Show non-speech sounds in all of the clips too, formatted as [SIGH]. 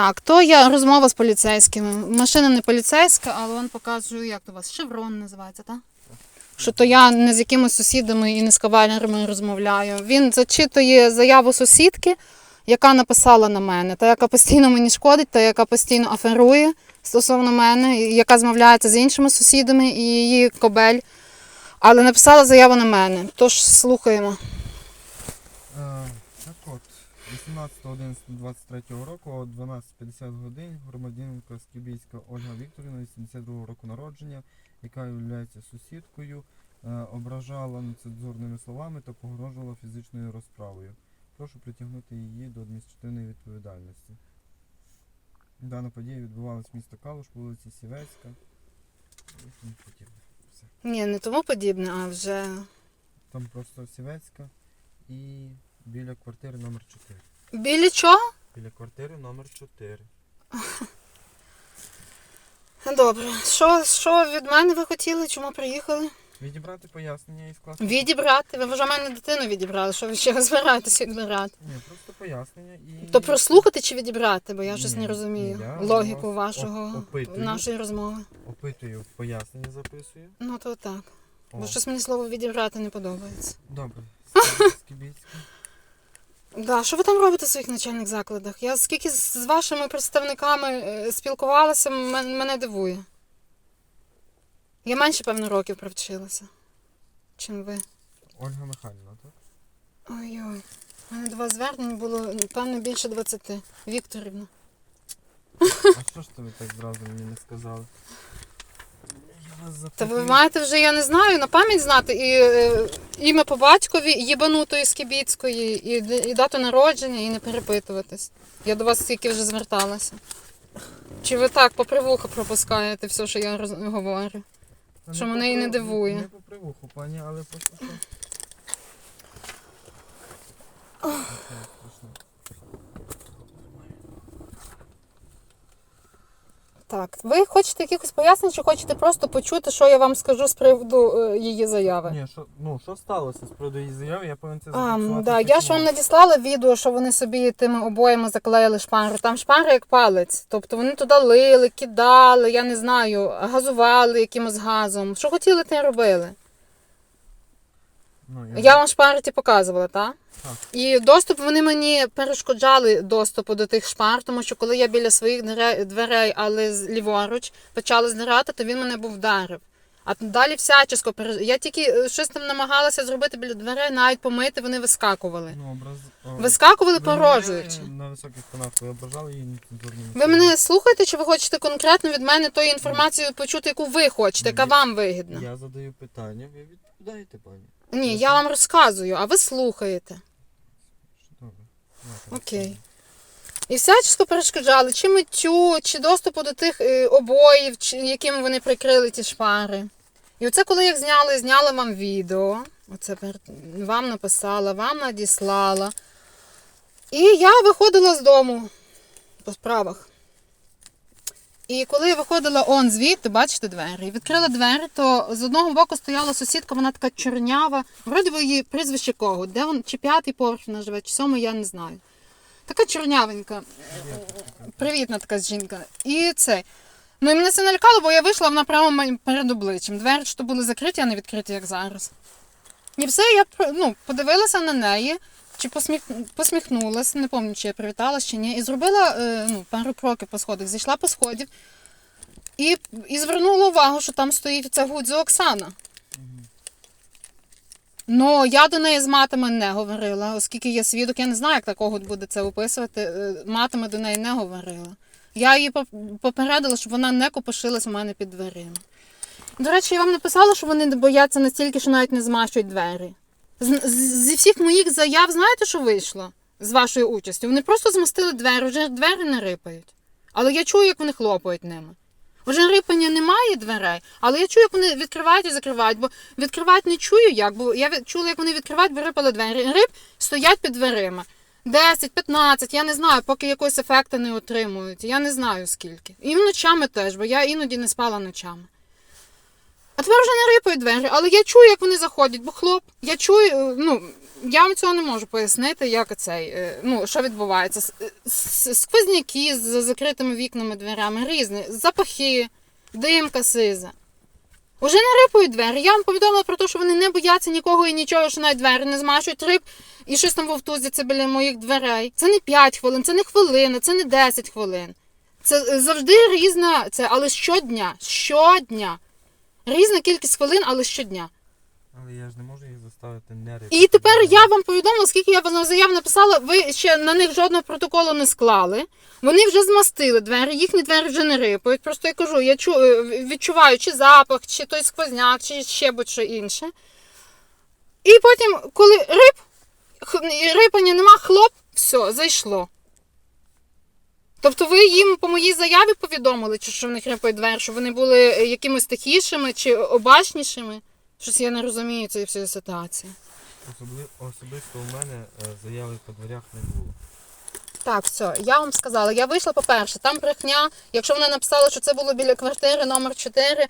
Так, то є розмова з поліцейськими. Машина не поліцейська, але він показує, як у вас шеврон називається, так? Що то я не з якимись сусідами і не з кавалерами розмовляю. Він зачитує заяву сусідки, яка написала на мене, та яка постійно мені шкодить, та яка постійно аферує стосовно мене, яка змовляється з іншими сусідами і її кобель. Але написала заяву на мене. Тож слухаємо. Е, Так от, 18.11.23 року о 12.50 годин громадянка Скібійська Ольга Вікторівна, 82 року народження, яка є сусідкою, е, ображала нецензурними словами та погрожувала фізичною розправою. Прошу притягнути її до адміністративної відповідальності. Дана подія відбувалась в місто Калуш, вулиці. Все. Ні, не тому подібне, а вже. Там просто Сівецька і біля квартири номер 4. Біля чого? Біля квартири номер 4. [LAUGHS] Добре. Що, що від мене ви хотіли? Чому приїхали? Відібрати пояснення і скласти. Відібрати. Ви вже в мене дитину відібрали. Що ви ще збираєтеся відбирати? Ні, просто пояснення і. То прослухати чи відібрати? Бо я щось Ні, не розумію ні, я логіку вас вашого опитую. нашої розмови. Опитую, пояснення записую. Ну то так. О, Бо щось мені слово відібрати не подобається. Добре. [LAUGHS] Скібіцька. Да, що ви там робите в своїх навчальних закладах? Я скільки з вашими представниками е, спілкувалася, мене дивує. Я менше, певно, років привчилася, чим ви. Ольга Михайлівна, так? Ой-ой. У мене два звернень було, певно, більше 20. Вікторівна. [LAUGHS] А що ж ви так зразу мені не сказали? Я вас Та ви маєте вже, я не знаю, на пам'ять знати і е, ім'я по батькові, їбанутої єбанутої Скібіцької, і, і дату народження, і не перепитуватись. Я до вас тільки вже зверталася. Чи ви так по привуху пропускаєте все, що я роз- говорю? Та що не мене і не дивує. Не попри привуху, пані, але просто що. Так, ви хочете якихось пояснень, чи хочете просто почути, що я вам скажу з приводу е, її заяви? Ні, що, ну, що сталося з приводу її заяви, я повинен це А, зафіксувати. да. Я ж вам надіслала відео, що вони собі тими обоями заклеїли шпангу. Там шпанга, як палець. Тобто вони туди лили, кидали, я не знаю, газували якимось газом. Що хотіли, те й робили. Ну, Я вам шпари ті показувала, так? Так. І доступ вони мені перешкоджали доступу до тих шпар, тому що коли я біля своїх дверей- але ліворуч, почала здирати, то він мене був вдарив. А далі всячеsko пере- Я тільки е, щось там намагалася зробити біля дверей, навіть помити, вони вискакували. Ну, образ... Вискакували ви погрожуючи. мене На високих тонах ви ображали її Ви мене слухаєте, чи ви хочете конкретно від мене тої інформації почути, яку ви хочете, яка вам вигідна? Я задаю питання, ви відповідаєте, пані. Ні, я вам розказую, а ви слухаєте. Добре. Давайте Окей. І всячески перешкоджали чи миттю, чи доступу до тих е, обоїв, чи, якими вони прикрили ті шпари. І оце коли їх зняли, зняла вам відео. Оце вам написала, вам надіслала. І я виходила з дому по справах. І коли я виходила он звідти, бачите двері, і відкрила двері, то з одного боку стояла сусідка, вона така чорнява. Вроді би її прізвище кого? Де вон, чи п'ятий поверх вона живе, чи сьомий, я не знаю. Така чорнявенька, привітна така жінка. І це. Ну і мене це налякало, бо я вийшла вона прямо перед обличчям. Двері що були закриті, а не відкриті, як зараз. І все, я ну, подивилася на неї, чи посміх... посміхнулася, не пам'ятаю, чи я привіталася чи ні. І зробила е, ну, пару кроків по сходах, зійшла по сходів і, і звернула увагу, що там стоїть ця Гудзо Оксана. Ну, я до неї з матами не говорила, оскільки є свідок, я не знаю, як такого буде це описувати. е, Матами до неї не говорила. Я її попередила, щоб вона не копошилась у мене під дверима. До речі, я вам написала, що вони бояться настільки, що навіть не змащують двері. Зі всіх моїх заяв, знаєте, що вийшло з вашою участю? Вони просто змастили двері, вже двері не рипають. Але я чую, як вони хлопають ними. Вже рипання немає дверей, але я чую, як вони відкривають і закривають, бо відкривають не чую як, бо я чула, як вони відкривають, бо рипали двері. Рип стоять під дверима. 10, 15, я не знаю, поки якогось ефекту не отримують. Я не знаю скільки. І ночами теж, бо я іноді не спала ночами. А тепер вже не рипають двері, але я чую, як вони заходять, бо хлоп. Я чую, е, ну, я вам цього не можу пояснити, як цей, е, ну, що відбувається. С- Сквозняки з закритими вікнами, дверями, різні, запахи, димка сиза. Уже не рипають двері. Я вам повідомила про те, що вони не бояться нікого і нічого, що навіть двері не змашують рип і щось там вовтузиться біля моїх дверей. Це не 5 хвилин, це не хвилина, це не 10 хвилин. Це е, завжди різна, це, але щодня, щодня. Різна кількість хвилин, але щодня. Але я ж не можу їх заставити не. І тепер я вам повідомила, скільки я вам заяв написала, ви ще на них жодного протоколу не склали. Вони вже змастили двері, їхні двері вже не рипають. Просто я кажу, я чу, е, відчуваю чи запах, чи той сквозняк, чи ще будь-що інше. І потім, коли рип, рипання нема, хлоп, все, зайшло. Тобто ви їм по моїй заяві повідомили, чи що в них двері, що вони були е, якимись тихішими чи обачнішими? Щось я не розумію цієї всієї ситуації. Особли... Особисто у мене е, заяви по дверях не було. Так, все, я вам сказала. Я вийшла, по-перше, там брехня. Якщо вона написала, що це було біля квартири номер 4,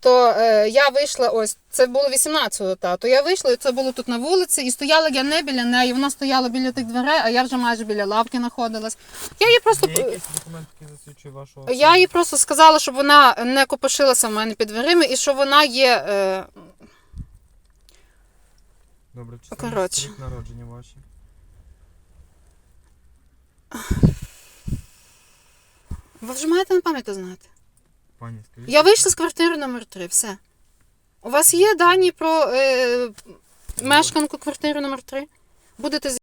то е, я вийшла, ось, це було 18-го, та, то я вийшла, і це було тут на вулиці, і стояла я не біля неї, вона стояла біля тих дверей, а я вже майже біля лавки знаходилась. Я їй просто. Є якийсь документ, який засвідчує вашого Я їй просто сказала, щоб вона не копошилася в мене під дверима і що вона є. Е, Добре, чи Коротше. рік народження ваші? ви вже маєте на пам'ять знати. Пані, скажіть. Я вийшла з квартири номер 3, все. У вас є дані про е, мешканку квартири номер 3? Будете